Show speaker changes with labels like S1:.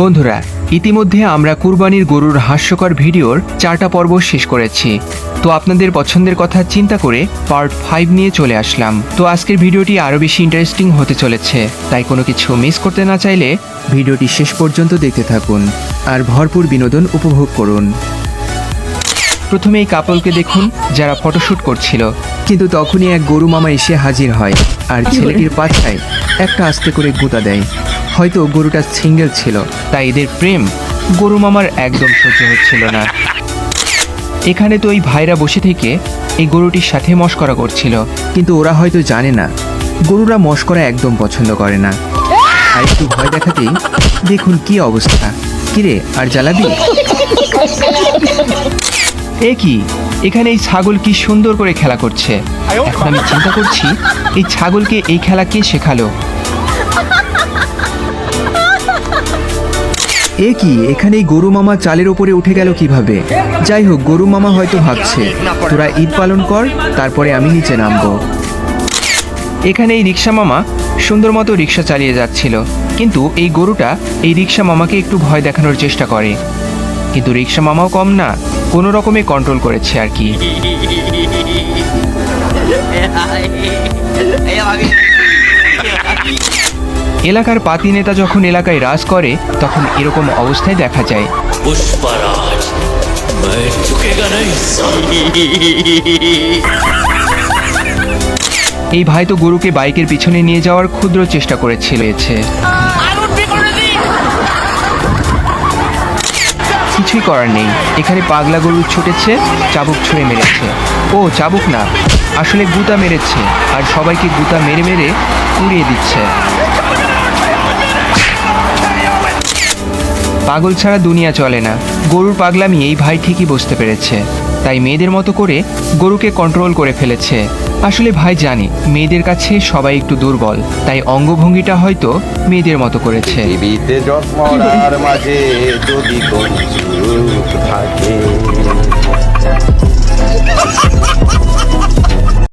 S1: বন্ধুরা ইতিমধ্যে আমরা কুরবানির গরুর হাস্যকর ভিডিওর চারটা পর্ব শেষ করেছি। তো আপনাদের পছন্দের কথা চিন্তা করে পার্ট ফাইভ নিয়ে চলে আসলাম। তো আজকের ভিডিওটি আরও বেশি ইন্টারেস্টিং হতে চলেছে তাই কোনো কিছু মিস করতে না চাইলে ভিডিওটি শেষ পর্যন্ত দেখতে থাকুন আর ভরপুর বিনোদন উপভোগ করুন। প্রথমে এই কাপলকে দেখুন যারা ফটোশ্যুট করছিল। কিন্তু তখনই এক গরু মামা এসে হাজির হয় আর ছেলেটির পাছায় একটা আস্তে করে গুঁতা দেয়। হয়তো গরুটা সিঙ্গেল ছিল, তাই এদের প্রেম গরু মামার একদম সহ্য হচ্ছিল না। এখানে তো ওই ভাইরা বসে থেকে এই গরুটির সাথে মস্করা করছিল, কিন্তু ওরা হয়তো জানে না, গরুরা মস্করা একদম পছন্দ করে না। আর একটু ভয় দেখাতেই দেখুন কি অবস্থা। কিরে, আর জ্বালাবি? এ কি? এখানে এই ছাগল কি সুন্দর করে খেলা করছে। এখন আমি চিন্তা করছি, এই ছাগলকে এই খেলা কে শেখালো? এ কি? এখানে গরু মামা চালের ওপরে উঠে গেল কীভাবে? যাই হোক, গরু মামা হয়তো ভাবছে তোরা ঈদ পালন কর, তারপরে আমি নিচে নামবো। এখানে এই রিক্সা মামা সুন্দর মতো রিক্সা চালিয়ে যাচ্ছিল। কিন্তু এই গরুটা এই রিক্সা মামাকে একটু ভয় দেখানোর চেষ্টা করে। কিন্তু রিক্সা মামাও কম না, কোনো রকমে কন্ট্রোল করেছে আর কি। এলাকার পাতি নেতা যখন এলাকায় রাজ করে তখন এরকম অবস্থায় দেখা যায়। এই ভাই তো গরুকে বাইকের পিছনে নিয়ে যাওয়ার ক্ষুদ্র চেষ্টা করেছিল কিছুই করার নেই। এখানে পাগলা গরু ছুটেছে চাবুক ছুঁড়ে মেরেছে। ও চাবুক না। আসলে গুতা মেরেছে আর সবাইকে গুতা মেরে মেরে উড়িয়ে দিচ্ছে। পাগল ছাড়া দুনিয়া চলে না। গরুর পাগলামি এই ভাই ঠিকই বুঝতে পেরেছে। তাই মেয়েদের মতো করে গরুকে কন্ট্রোল করে ফেলেছে। আসলে ভাই জানে, মেয়েদের কাছে সবাই একটু দুর্বল। তাই অঙ্গভঙ্গিটা হয়তো মেয়েদের মতো করেছে।